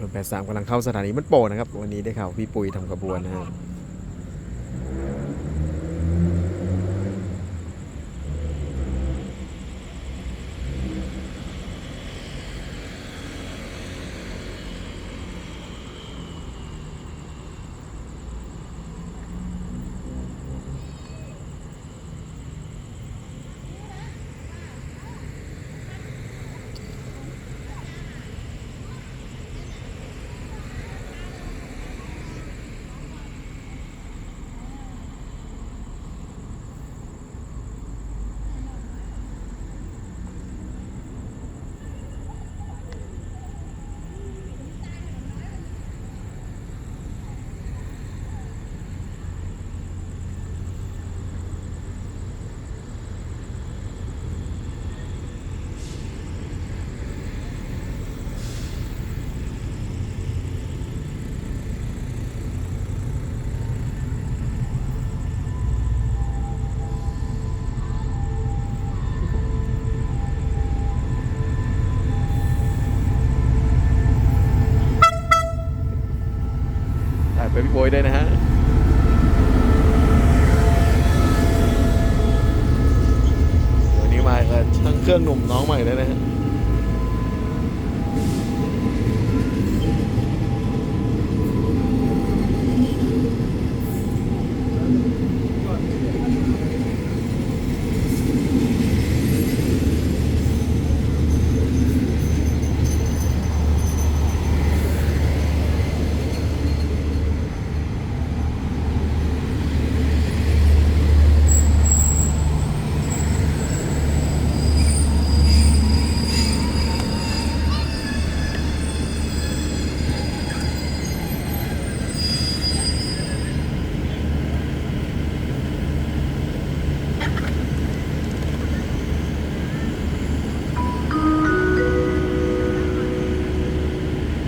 รถแปดสามกำลังเข้าสถานีมันโปนะครับ วันนี้ได้ข่าวพี่ปุยทำขบวนนะครับ ไปพี่ปุยด้นะฮะวันนี้มากับช่างเครื่องหนุ่มน้องใหม่เลยนะฮะ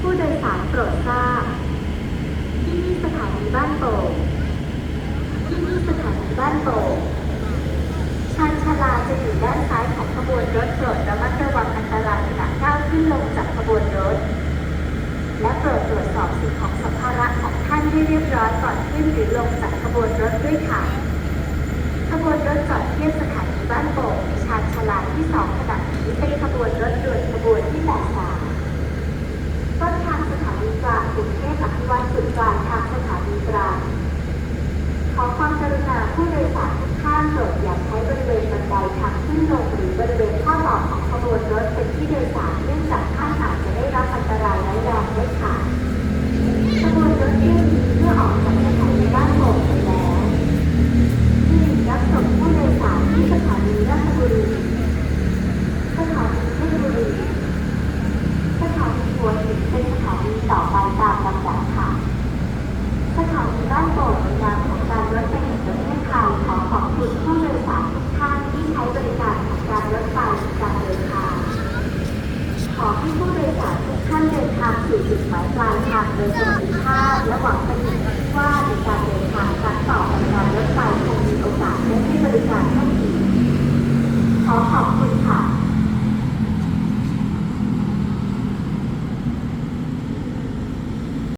ผู้ โปรดทราบ ที่นี่สถานีบ้านโป่งที่นี่สถานีบ้านโป่งชานชาลาจะอยู่ด้านซ้ายของขบวนรถโปรดระมัดระวังอันตรายขณะก้าวขึ้นลงจากขบวนรถ และโปรดตรวจสอบสิ่งของสัมภาระของท่านให้เรียบร้อยก่อนขึ้นหรือลงจากขบวนรถด้วยค่ะขบวนรถจอดเทียบสถานีบ้านโป่งในชานชาลาที่สองขณะนี้เป็นขบวนรถด่วนขบวนที่แปดสาม การทางสถานีกลางขอความกรุณาผู้โดยสารทุกท่านโปรดอย่าใช้บริเวณบันไดทางขึ้นลงหรือบริเวณข้อต่อของขบวนรถเป็นที่โดยสารเนื่องจากท่านอาจจะได้รับอันตรายร้ายแรงได้ค่ะ ข่าวด้โปรดยามของการรถไฟแห่งประเทศไทยขอขอบคุณผู้โดยสารท่านที่ใช้บริการของการรถารเดินางขอให้ผู้โดยสารทุกท่านเดินทางสู่จุดหมายปลายทางโดยสวัสดิภาพและหวังเป็น